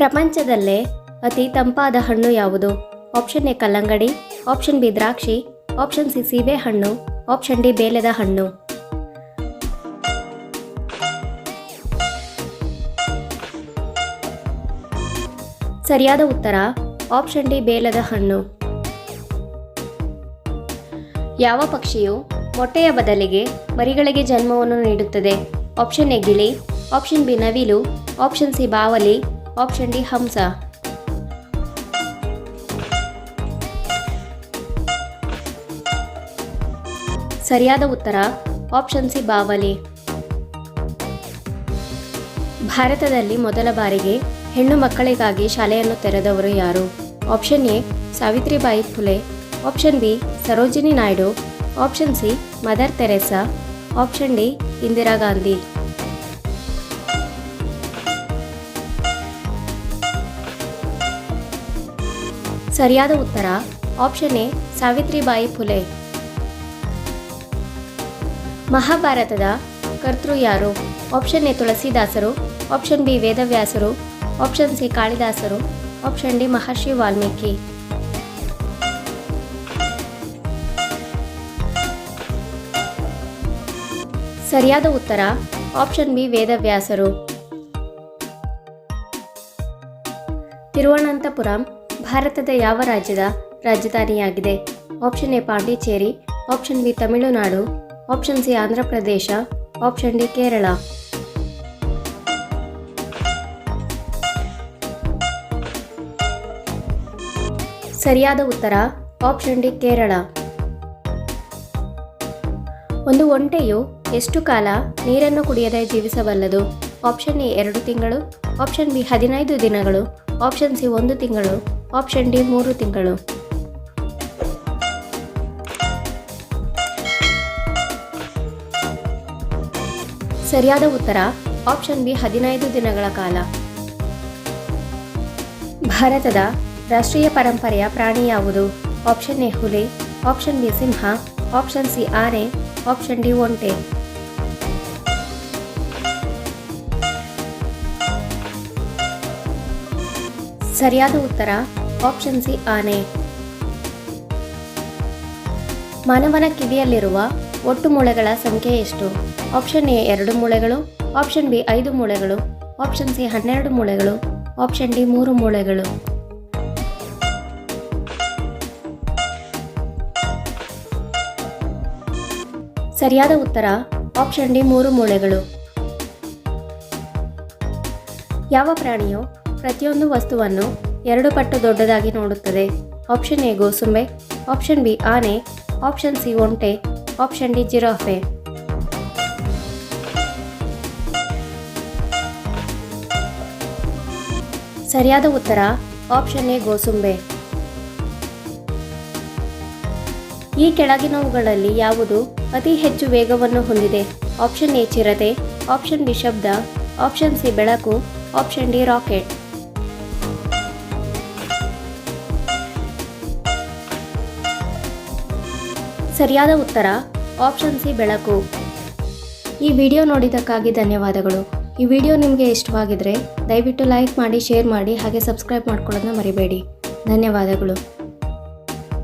ಪ್ರಪಂಚದಲ್ಲೇ ಅತಿ ತಂಪಾದ ಹಣ್ಣು ಯಾವುದು? ಆಪ್ಷನ್ ಎ ಕಲ್ಲಂಗಡಿ ಆಪ್ಷನ್ ಬಿ ದ್ರಾಕ್ಷಿ ಆಪ್ಷನ್ ಸಿ ಸೀಬೆ ಹಣ್ಣು ಆಪ್ಷನ್ ಡಿ ಬೇಲದ ಹಣ್ಣು. ಸರಿಯಾದ ಉತ್ತರ ಆಪ್ಷನ್ ಡಿ ಬೇಲದ ಹಣ್ಣು. ಯಾವ ಪಕ್ಷಿಯು ಮೊಟ್ಟೆಯ ಬದಲಿಗೆ ಮರಿಗಳಿಗೆ ಜನ್ಮವನ್ನು ನೀಡುತ್ತದೆ? ಆಪ್ಷನ್ ಎ ಗಿಳಿ ಆಪ್ಷನ್ ಬಿ ನವಿಲು ಆಪ್ಷನ್ ಸಿ ಬಾವಲಿ ಆಪ್ಷನ್ ಡಿ ಹಂಸ ಸರಿಯಾದ ಉತ್ತರ ಆಪ್ಷನ್ ಸಿ ಬಾವಲಿ. ಭಾರತದಲ್ಲಿ ಮೊದಲ ಬಾರಿಗೆ ಹೆಣ್ಣು ಮಕ್ಕಳಿಗಾಗಿ ಶಾಲೆಯನ್ನು ತೆರೆದವರು ಯಾರು? Option A Savitribai Phule. Option B Sarojini Naidu. Option C mother Teresa. Option D Indira Gandhi. ಸರಿಯಾದ ಉತ್ತರ ಆಪ್ಷನ್ ಎ, ಸಾವಿತ್ರಿಬಾಯಿ ಫುಲೆ. ಮಹಾಭಾರತದ ಕರ್ತೃ ಯಾರು? ಆಪ್ಷನ್ ಎ, ತುಳಸಿದಾಸರು ಆಪ್ಷನ್ ಬಿ, ವೇದವ್ಯಾಸರು ಆಪ್ಷನ್ ಸಿ, ಕಾಳಿದಾಸರು ಆಪ್ಷನ್ ಡಿ, ಮಹರ್ಷಿ ವಾಲ್ಮೀಕಿ. ಸರಿಯಾದ ಉತ್ತರ ಆಪ್ಷನ್ ಬಿ, ವೇದವ್ಯಾಸರು. ತಿರುವನಂತಪುರಂ ಭಾರತದ ಯಾವ ರಾಜ್ಯದ ರಾಜಧಾನಿಯಾಗಿದೆ? Option A Pondicherry, option B Tamil Nadu, option C Andhra Pradesh option D Kerala. ಸರಿಯಾದ ಉತ್ತರ, ಆಪ್ಷನ್ ಡಿ ಕೇರಳ. ಒಂದು ಒಂಟೆಯು ಎಷ್ಟು ಕಾಲ ನೀರನ್ನು ಕುಡಿಯದೆ ಜೀವಿಸಬಲ್ಲದು? ಆಪ್ಷನ್ ಎ ಎರಡು ತಿಂಗಳು, ಆಪ್ಷನ್ ಬಿ ಹದಿನೈದು ದಿನಗಳು, ಆಪ್ಷನ್ ಸಿ ಒಂದು ತಿಂಗಳು. ಆಪ್ಷನ್ ಡಿ, ಮೂರು ತಿಂಗಳು. ಸರಿಯಾದ ಉತ್ತರ, ಆಪ್ಷನ್ ಬಿ, ಹದಿನೈದು ದಿನಗಳ ಕಾಲ. ಭಾರತದ ರಾಷ್ಟ್ರೀಯ ಪರಂಪರೆಯ ಪ್ರಾಣಿ ಯಾವುದು? ಆಪ್ಷನ್ ಎ, ಹುಲಿ, ಆಪ್ಷನ್ ಬಿ, ಸಿಂಹ, ಆಪ್ಷನ್ ಸಿ, ಆನೆ, ಆಪ್ಷನ್ ಡಿ, ಒಂಟೆ. ಸರಿಯಾದ ಉತ್ತರ ಆಪ್ಷನ್ ಸಿ ಆನೆ. ಮಾನವನ ಕಿವಿಯಲ್ಲಿರುವ ಒಟ್ಟು ಮೂಳೆಗಳ ಸಂಖ್ಯೆ ಎಷ್ಟು? ಆಪ್ಷನ್ ಎ ಎರಡು ಮೂಳೆಗಳು, ಆಪ್ಷನ್ ಬಿ ಐದು ಮೂಳೆಗಳು, ಆಪ್ಷನ್ ಸಿ ಹನ್ನೆರಡು ಮೂಳೆಗಳು, ಆಪ್ಷನ್ ಡಿ ಮೂರು ಮೂಳೆಗಳು. ಸರಿಯಾದ ಉತ್ತರ ಆಪ್ಷನ್ ಡಿ ಮೂರು ಮೂಳೆಗಳು. ಯಾವ ಪ್ರಾಣಿಯು ಪ್ರತಿಯೊಂದು ವಸ್ತುವನ್ನು ಎರಡು ಪಟ್ಟು ದೊಡ್ಡದಾಗಿ ನೋಡುತ್ತದೆ. ಆಪ್ಷನ್ ಎ ಗೋಸುಂಬೆ, ಆಪ್ಷನ್ ಬಿ ಆನೆ, ಆಪ್ಷನ್ ಸಿ ಒಂಟೆ, ಆಪ್ಷನ್ ಡಿ ಜಿರಾಫೆ. ಸರಿಯಾದ ಉತ್ತರ ಆಪ್ಷನ್ ಎ ಗೋಸುಂಬೆ. ಈ ಕೆಳಗಿನವುಗಳಲ್ಲಿ ಯಾವುದು ಅತಿ ಹೆಚ್ಚು ವೇಗವನ್ನು ಹೊಂದಿದೆ? ಆಪ್ಷನ್ ಎ ಚಿರತೆ, ಆಪ್ಷನ್ ಬಿ ಶಬ್ದ, ಆಪ್ಷನ್ ಸಿ ಬೆಳಕು, ಆಪ್ಷನ್ ಡಿ ರಾಕೆಟ್. ಸರಿಯಾದ ಉತ್ತರ ಆಪ್ಷನ್ ಸಿ ಬೆಳಕು. ಈ ವಿಡಿಯೋ ನೋಡಿದ್ದಕ್ಕಾಗಿ ಧನ್ಯವಾದಗಳು. ಈ ವಿಡಿಯೋ ನಿಮಗೆ ಇಷ್ಟವಾಗಿದ್ರೆ ದಯವಿಟ್ಟು ಲೈಕ್ ಮಾಡಿ ಶೇರ್ ಮಾಡಿ, ಹಾಗೆ ಸಬ್ಸ್ಕ್ರೈಬ್ ಮಾಡ್ಕೊಳ್ಳೋದನ್ನ ಮರಿಬೇಡಿ. ಧನ್ಯವಾದಗಳು.